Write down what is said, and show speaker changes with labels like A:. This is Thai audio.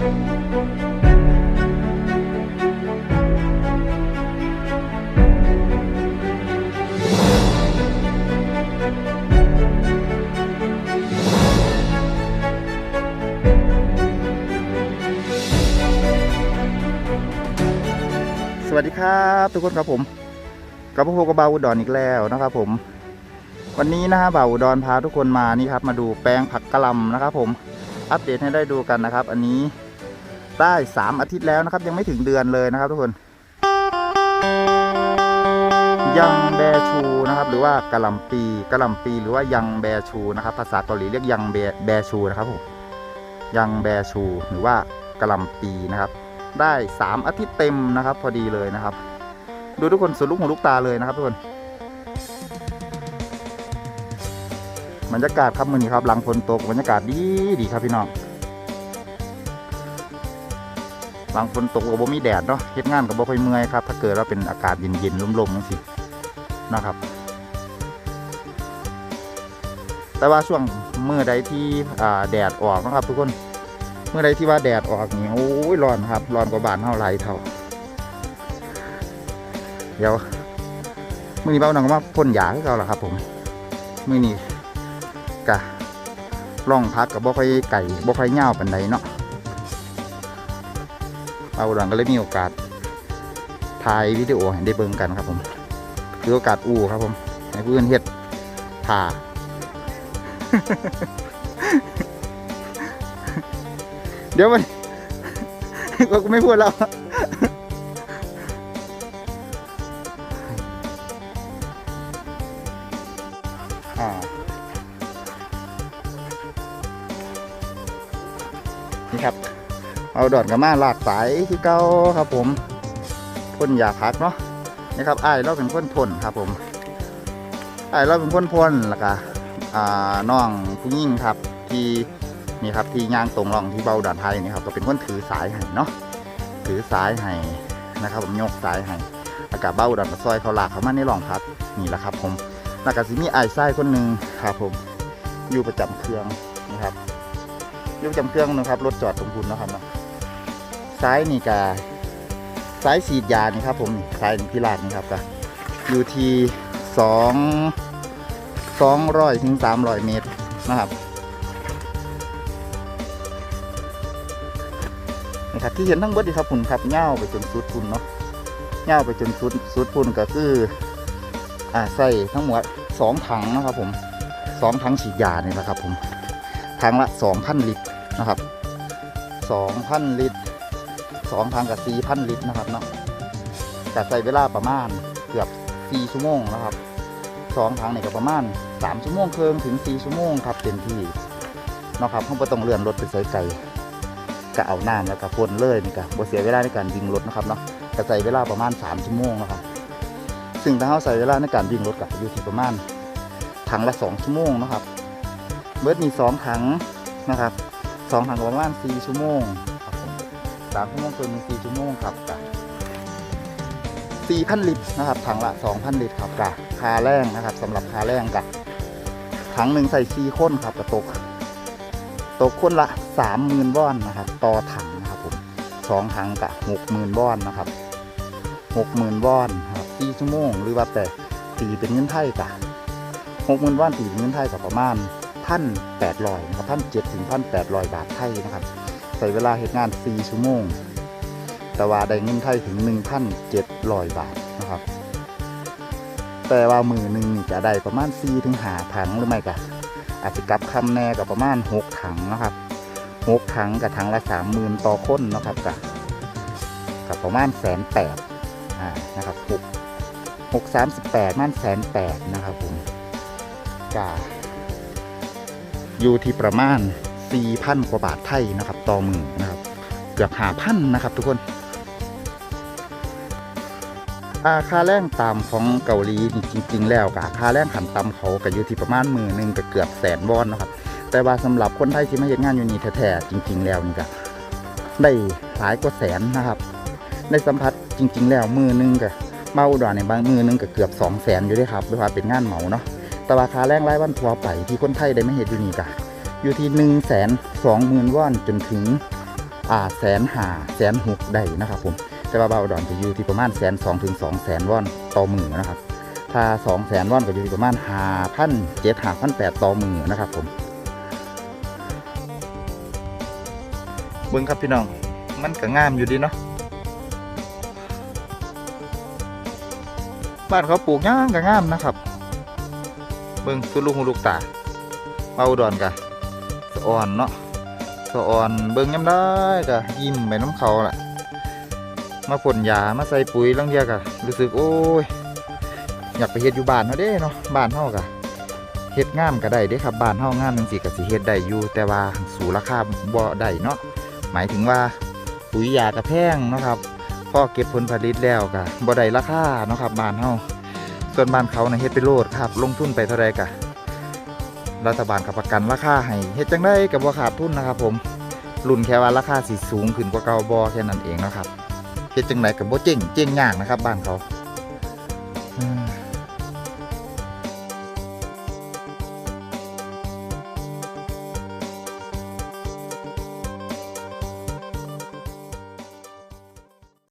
A: สวัสดีครับทุกคนครับผมกับพวกกระบาอุดรอีกแล้วนะครับผม วันนี้นะฮะเบาวอุดรพาทุกคนมานี่ครับ มาดูแปลงผักกะหล่ำนะครับผมอัปเดตให้ได้ดูกันนะครับ อันนี้ ได้สามอาทิตย์แล้วนะครับ ยังไม่ถึงเดือนเลยนะครับทุกคนยังแบชูนะครับ หรือว่ากะหล่ำปีกะหล่ำปีหรือว่ายังแบชูนะครับ ภาษาเกาหลีเรียกยังแบแบชูนะครับผมยังแบชูหรือว่ากะหล่ำปีนะครับ ได้ 3 อาทิตย์เต็มนะครับ พอดีเลยนะครับ ดูทุกคนสุดลูกหูลูกตาเลยนะครับทุกคนบรรยากาศครับมือนี้ครับ หลังฝนตกบรรยากาศดีดีครับพี่น้อง หลังฝนตกกับบ่มีแดดเนาะเฮ็ดงานกับบ่ค่อยเมื่อยครับ ถ้าเกิดว่าเป็นอากาศเย็นๆลมๆจังซี่นะครับ แต่ว่าช่วงเมื่อใดที่อ่าแดดออกนะครับ ทุกคนเมื่อใดที่ว่าแดดออกนี่โอ้ยร้อนครับร้อนกว่าบ้านเท่าไรเท่าเดี๋ยวมื่อนี้เบ้าหนังว่าพ่นยาให้เราล่ะครับ ผมมื่อนี้กะล่องพักกับบ่ค่อยไก่บ่ค่อยเง่าปันใดเนาะ เอาหลังก็เลยมีโอกาสถ่ายวิดีโอให้ได้เบิ่งกันครับผมคือโอกาสอู้ครับผมให้เพื่อนเฮ็ดถ่าเดี๋ยวมันกูไม่พูดแล้วนี่ครับ เอาดอดกับมาลากสายที่เก้าครับผมพ่นยาพักเนาะนี่ครับไอ้เราเป็นคนพ่นครับผมไอ้เราเป็นคนพ่นแล้วก็อ่าน้องผู้หญิงครับที่นี่ครับที่ย่างตรงรองที่เบาด่านไทยนี่ครับก็เป็นคนถือสายให้เนาะถือสายให้นะครับผมยกสายให้อากาศเบาด่านซอยเขาลากเขามาในรองพัดนี่แหละครับ ผมแล้วก็สิมีไอ้ไส้คนหนึ่งครับผมอยู่ประจำเครื่องนะครับอยู่ประจำเครื่องนะครับรถจอดตรงคุณนะครับเนาะ ซ้ายนี่กาซ้ายฉีดยานี่ครับ ผมนี่ซ้ายพิลาดนี่ครับก็อยู่ที่สองสองร้อยถึงสามร้อยเมตรนะครับนะครับที่เห็นทั้งเบิดดีครับคุณครับเง่าไปจนสุดคุณเนาะเง่าไปจนสุดสุดคุณก็คืออ่าใส่ทั้งหมดสองถังนะครับ ผมสองถังฉีดยานี่แหละครับ ผมถังละสองพันลิตรนะครับสองพันลิตร สองถังกับสี่พันลิตรนะครับเนาะแต่ใส่เวลาประมาณเกือบสี่ชั่วโมงนะครับสองถังนี่ก็ประมาณสามชั่วโมงครึ่งถึงสี่ชั่วโมงครับเต็มที่เนาะครับเขาไม่ต้องเลื่อนรถไปใส่ไกลก็เอาน้ำแล้วก็พ่นเลยนี่ก็บ่เสียเวลาในการวิ่งรถนะครับเนาะก็ใส่เวลาประมาณ3ชั่วโมงนะครับซึ่งถ้าเราใส่เวลาในการวิ่งรถก็อยู่ที่ประมาณถังละ2ชั่วโมงนะครับเบิร์ดมี2ถังนะครับสองถังประมาณ4ชั่วโมง สามชั่วโมงเกินมี4ชั่วโมงครับกับ4,000ลิตรนะครับถังละ2,000ลิตรครับกับคาแรงนะครับสำหรับคาแรงกับถังหนึ่งใส่4คนครับกระตกตกคนละสามหมื่นวอนนะครับ ต่อถังนะครับผมสองถังกับหกหมื่นวอนนะครับหกหมื่นวอนครับสี่ชั่วโมง หรือว่าแต่ตีเป็นเงินไทยกับหกหมื่นวอนตีเป็นเงินไทยกับประมาณพันแปดร้อยนะครับพันเจ็ดถึงพันแปดร้อยบาทไทยนะครับ ใส่เวลาเหตุงานสี่ชั่วโมง แต่ว่าได้เงินไทยถึงหนึ่งพันเจ็ดร้อยบาทนะครับ แต่ว่ามือหนึ่งจะได้ประมาณสี่ถึงหาถังหรือไม่กะอาจจะกลับคำแน่กับประมาณหกถังนะครับหกถังกับถังละสามหมื่นต่อคนนะครับกับกับประมาณแสนแปดอ่านะครับหกหกสามสิบแปดมันแสนแปดนะครับผมกะอยู่ที่ประมาณ สี่พันกว่าบาทไทยนะครับ ต่อมือนะครับ เกือบหาพันนะครับ ทุกคนอาค่าแรงตามของเกาหลีนี่จริง ๆ แล้วกับค่าแรงขันต่ำเขาก็อยู่ที่ประมาณหมื่นหนึ่งก็เกือบแสนวอนนะครับ แต่ว่าสำหรับคนไทยที่มาเห็นงานอยู่นี่แท้ๆจริง ๆ แล้วนี่ก็ได้หลายกว่าแสนนะครับ ได้สัมผัสจริง ๆ แล้วมือหนึงก็มาอุดรในบางมือหนึงก็เกือบสองแสนอยู่ด้วยครับด้วยว่าเป็นงานเหมาเนาะแต่ว่าค่าแรงรายวันทั่วไปที่คนไทยได้ไม่เห็นอยู่นี่ก็ อยู่ที่หนึ่งแสนสองหมื่นวอนจนถึงอ่าแสนหาแสนหกได้นะครับผมแต่ว่าเบาอุดรจะอยู่ที่ประมาณแสนสองถึงสองแสนวอนต่อมือนะครับ ถ้าสองแสนวอนก็อยู่ที่ประมาณห้าพันเจ็ดห้าพันแปดต่อมือนะครับผมเบิ้งครับพี่น้องมันก็งามอยู่ดีเนาะบ้านเขาปลูกย่างก็งามนะครับ เบิ้งสุลุงหูลูกตาเบาอุดรกะสะ อ่อนเนาะสะอ่อนเบิ้งย้ำได้กะยิ้มไปน้ำเขาแหละมาพ่นยามาใส่ปุ๋ยลังเดียกะรู้สึกโอ้ยอยากไปเฮ็ดอยู่บ้านเฮาเด้เนาะบ้านเฮากะเฮ็ดงามก็ได้เด้ครับบ้านเฮางามจังซี่ก็สิเฮ็ดได้อยู่แต่ว่าสู่ราคาบ่ได้เนาะหมายถึงว่าปุ๋ยยาก็แพงเนาะครับพอเก็บผลผลิตแล้วก็บ่ได้ราคาเนาะครับบ้านเฮาส่วนบ้านเขาน่ะเฮ็ดไปโลดครับ ลงทุนไปเท่าใดก็ รัฐบาลกับประกันราคาให้เฮ็ดจังได้กับ่ขาดทุนนะครับ ผมรุ่นแค่ว่าราคาสิสูงขึ้นกว่าเก่าบอแค่นั้นเองนะครับเฮ็ดจังไดกับ่เจ๊งเจ๊งยากนะครับ บ้านเขา